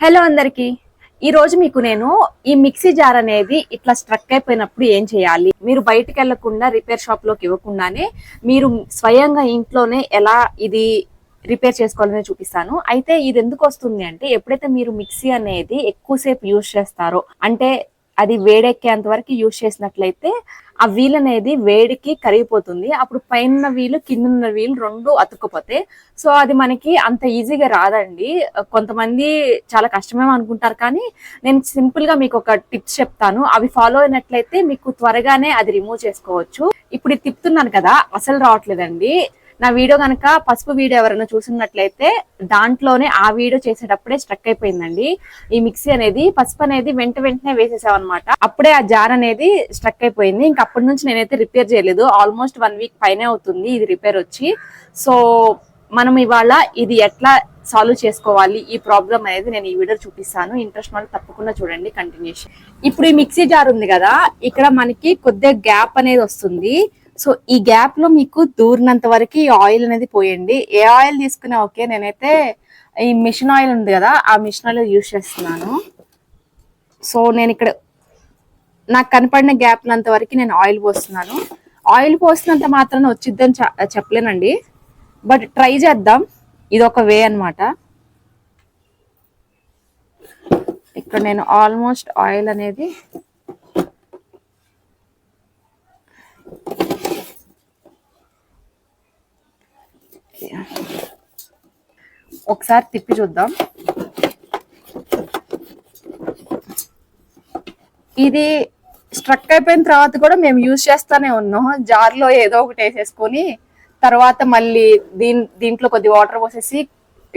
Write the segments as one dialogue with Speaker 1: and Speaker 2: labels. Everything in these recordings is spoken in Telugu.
Speaker 1: హలో అందరికి. ఈ రోజు మీకు నేను ఈ మిక్సీ జార్ అనేది ఇట్లా స్ట్రక్ అయిపోయినప్పుడు ఏం చేయాలి? మీరు బయటకు వెళ్ళకుండా రిపేర్ షాప్లోకి ఇవ్వకుండానే మీరు స్వయంగా ఇంట్లోనే ఎలా ఇది రిపేర్ చేసుకోవాలని చూపిస్తాను. అయితే ఇది ఎందుకు వస్తుంది అంటే ఎప్పుడైతే మీరు మిక్సీ అనేది ఎక్కువసేపు యూజ్ చేస్తారో అంటే అది వేడెక్కేంత వరకు యూజ్ చేసినట్లయితే ఆ వీల్ అనేది వేడికి కరిగిపోతుంది. అప్పుడు పైన వీలు కింద వీలు రెండు అతుక్కుపోతాయి. సో అది మనకి అంత ఈజీగా రాదండి. కొంతమంది చాలా కష్టమేమో అనుకుంటారు కానీ నేను సింపుల్గా మీకు ఒక టిప్స్ చెప్తాను. అవి ఫాలో అయినట్లయితే మీకు త్వరగానే అది రిమూవ్ చేసుకోవచ్చు. ఇప్పుడు తిప్పుతున్నాను కదా అసలు రావట్లేదండి. నా వీడియో కనుక పసుపు వీడియో ఎవరైనా చూసినట్లయితే దాంట్లోనే ఆ వీడియో చేసేటప్పుడే స్ట్రక్ అయిపోయిందండి. ఈ మిక్సీ అనేది పసుపు అనేది వెంట వెంటనే వేసేసాం అనమాట అప్పుడే ఆ జార్ అనేది స్ట్రక్ అయిపోయింది. ఇంక అప్పటి నుంచి నేనైతే రిపేర్ చేయలేదు. ఆల్మోస్ట్ వన్ వీక్ పైనే అవుతుంది ఇది రిపేర్ వచ్చి. సో మనం ఇవాళ ఇది ఎట్లా సాల్వ్ చేసుకోవాలి? ఈ ప్రాబ్లం అనేది నేను ఈ వీడియో చూపిస్తాను. ఇంట్రెస్ట్ వాళ్ళు తప్పకుండా చూడండి కంటిన్యూషన్. ఇప్పుడు ఈ మిక్సీ జార్ ఉంది కదా ఇక్కడ మనకి కొద్దిగా గ్యాప్ అనేది వస్తుంది. సో ఈ గ్యాప్లో మీకు దూరినంత వరకు ఈ ఆయిల్ అనేది పోయండి. ఏ ఆయిల్ తీసుకున్నా ఓకే నేనైతే ఈ మిషన్ ఆయిల్ ఉంది కదా ఆ మిషన్ ఆయిల్ యూజ్ చేస్తున్నాను. సో నేను ఇక్కడ నాకు కనపడిన గ్యాప్లంత వరకు నేను ఆయిల్ పోస్తున్నాను. ఆయిల్ పోసినంత మాత్రం వచ్చిద్దని చెప్పలేనండి. బట్ ట్రై చేద్దాం. ఇది ఒక వే అన్నమాట. ఇక్కడ నేను ఆల్మోస్ట్ ఆయిల్ అనేది ఒకసారి తిప్పి చూద్దాం. ఇది స్ట్రక్ అయిపోయిన తర్వాత కూడా మేము యూజ్ చేస్తానే ఉన్నాం. జార్లో ఏదో ఒకటి వేసేసుకొని తర్వాత మళ్ళీ దీని దీంట్లో కొద్ది వాటర్ పోసేసి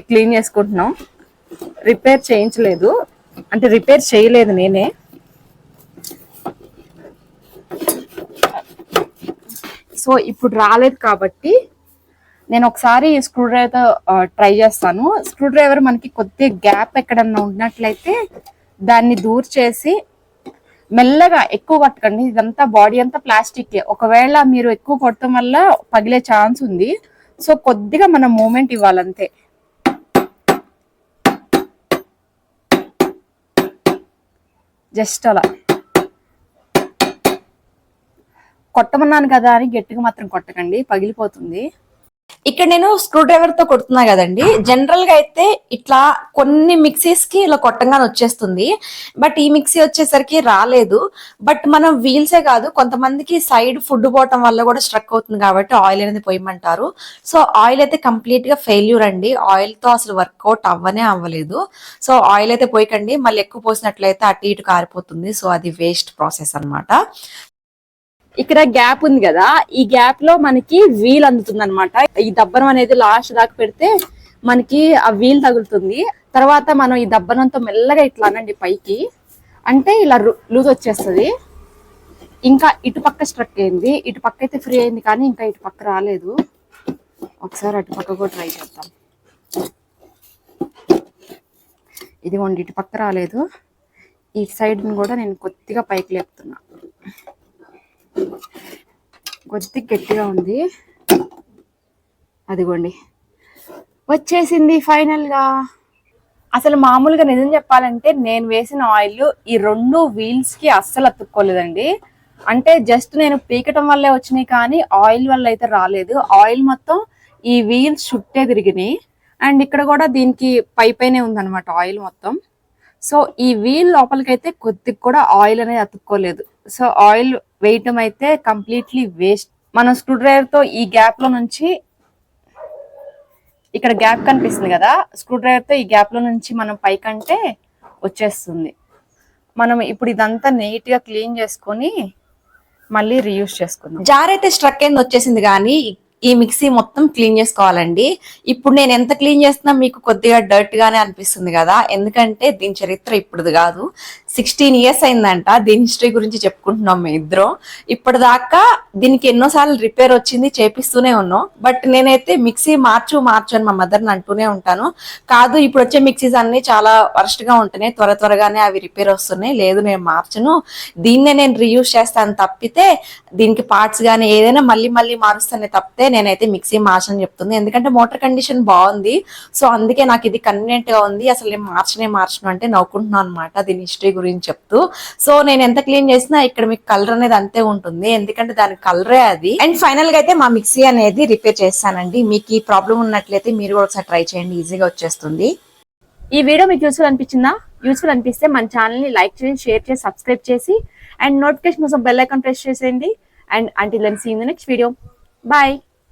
Speaker 1: క్లీన్ చేసుకుంటున్నాం. రిపేర్ చేయించలేదు. అంటే రిపేర్ చేయలేదు నేనే. సో ఇప్పుడు రాలేదు కాబట్టి నేను ఒకసారి స్క్రూ డ్రైవర్తో ట్రై చేస్తాను. స్క్రూ డ్రైవర్ మనకి కొద్దిగా గ్యాప్ ఎక్కడన్నా ఉన్నట్లయితే దాన్ని దూర్ చేసి మెల్లగా ఎక్కువ కొట్టకండి ఇదంతా బాడీ అంతా ప్లాస్టిక్ ఒకవేళ మీరు ఎక్కువ కొట్టడం వల్ల పగిలే ఛాన్స్ ఉంది. సో కొద్దిగా మనం మూమెంట్ ఇవ్వాలంతే. జస్ట్ అలా. కొట్టమన్నాను కదా అని గట్టిగా మాత్రం కొట్టకండి. పగిలిపోతుంది. ఇక్కడ నేను స్క్రూ డ్రైవర్తో కొడుతున్నా కదండి. జనరల్గా అయితే ఇట్లా కొన్ని మిక్సీస్కి ఇలా కొట్టంగానే వచ్చేస్తుంది. బట్ ఈ మిక్సీ వచ్చేసరికి రాలేదు. బట్ మనం వీల్సే కాదు కొంతమందికి సైడ్ ఫుడ్ పోవటం వల్ల కూడా స్ట్రక్ అవుతుంది కాబట్టి ఆయిల్ అనేది పోయమంటారు. సో ఆయిల్ అయితే కంప్లీట్గా ఫెయిల్యూర్ అండి. ఆయిల్తో అసలు వర్కౌట్ అవ్వనే అవ్వలేదు. సో ఆయిల్ అయితే పోయకండి. మళ్ళీ ఎక్కువ పోసినట్లయితే అటు ఇటు కారిపోతుంది. సో అది వేస్ట్ ప్రాసెస్ అన్నమాట. ఇక్కడ గ్యాప్ ఉంది కదా ఈ గ్యాప్లో మనకి వీల్ అందుతుంది అనమాట ఈ దబ్బనం అనేది లాస్ట్ దాకా పెడితే మనకి ఆ వీల్ తగులుతుంది. తర్వాత మనం ఈ దబ్బనంతో మెల్లగా ఇట్లా అనండి పైకి. అంటే ఇలా లూజ్ వచ్చేస్తుంది. ఇంకా ఇటు పక్క స్ట్రక్ అయింది. ఇటు పక్క అయితే ఫ్రీ అయింది కానీ ఇంకా ఇటు పక్క రాలేదు. ఒకసారి అటు పక్క కూడా ట్రై చేద్దాం. ఇదిగోండి ఇటు పక్క రాలేదు. ఈ సైడ్ కూడా నేను కొద్దిగా పైకి లేపుతున్నా. కొద్ది గట్టిగా ఉంది. అదిగోండి. వచ్చేసింది ఫైనల్గా అసలు మామూలుగా నిజం చెప్పాలంటే నేను వేసిన ఆయిల్ ఈ రెండు వీల్స్కి అస్సలు అతుక్కోలేదండి. అంటే జస్ట్ నేను పీకటం వల్లే వచ్చినాయి కానీ ఆయిల్ వల్ల అయితే రాలేదు. ఆయిల్ మొత్తం ఈ వీల్స్ చుట్టే తిరిగినాయి. అండ్ ఇక్కడ కూడా దీనికి పై పైనే ఉందన్నమాట ఆయిల్ మొత్తం. సో ఈ వీల్ లోపలికైతే కొద్దిగా కూడా ఆయిల్ అనేది అతుక్కోలేదు. సో ఆయిల్ వేయటం అయితే కంప్లీట్లీ వేస్ట్ మనం స్క్రూ డ్రైవర్తో ఈ గ్యాప్లో నుంచి ఇక్కడ గ్యాప్ కనిపిస్తుంది కదా స్క్రూ డ్రైవర్తో ఈ గ్యాప్లో నుంచి మనం పైకంటే వచ్చేస్తుంది. మనం ఇప్పుడు ఇదంతా నీట్గా క్లీన్ చేసుకొని మళ్ళీ రీయూస్ చేసుకుందాం. జార్ అయితే స్ట్రక్ అయింది వచ్చేసింది కానీ ఈ మిక్సీ మొత్తం క్లీన్ చేసుకోవాలండి. ఇప్పుడు నేను ఎంత క్లీన్ చేస్తున్నా మీకు కొద్దిగా డర్ట్ గానే అనిపిస్తుంది కదా. ఎందుకంటే దీని చరిత్ర ఇప్పుడు కాదు. సిక్స్టీన్ ఇయర్స్ అయిందంట. దీని హిస్టరీ గురించి చెప్పుకుంటున్నాం మేము ఇద్దరం. ఇప్పటిదాకా దీనికి ఎన్నోసార్లు రిపేర్ వచ్చింది చేపిస్తూనే ఉన్నాం. బట్ నేనైతే మిక్సీ మార్చు మార్చు అని మా మదర్ని అంటూనే ఉంటాను. కాదు ఇప్పుడు వచ్చే మిక్సీస్ అన్ని చాలా వరస్ట్గా ఉంటున్నాయి. త్వర త్వరగానే అవి రిపేర్ వస్తున్నాయి. లేదు నేను మార్చను. దీన్నే నేను రీయూజ్ చేస్తాను తప్పితే దీనికి పార్ట్స్ కానీ ఏదైనా మళ్ళీ మళ్ళీ మారుస్తానే తప్పితే
Speaker 2: నేనైతే మిక్సీ మార్చని చెప్తుంది. ఎందుకంటే మోటార్ కండిషన్ బాగుంది. సో అందుకే నాకు ఇది కన్వీనియంట్గా ఉంది. అసలు నేను మార్చనే మార్చను అంటే నవ్వుకుంటున్నాను అనమాట దీని హిస్టరీ గురించి చెప్తూ. సో నేను ఎంత క్లీన్ చేసినా ఇక్కడ మీకు కలర్ అనేది అంతే ఉంటుంది. ఎందుకంటే దాని కలరే అది. అండ్ ఫైనల్గా అయితే మా మిక్సీ అనేది రిపేర్ చేస్తానండి. మీకు ఈ ప్రాబ్లం ఉన్నట్లయితే మీరు కూడా ఒకసారి ట్రై చేయండి. ఈజీగా వచ్చేస్తుంది. ఈ వీడియో మీకు యూస్ఫుల్ అనిపించిందా? యూస్ఫుల్ అనిపిస్తే మన ఛానల్ని లైక్ చేసి షేర్ చేసి సబ్స్క్రైబ్ చేసి అండ్ నోటిఫికేషన్ కోసం బెల్ ఐకాన్ ప్రెస్ చేసేయండి. And until then see in the next video bye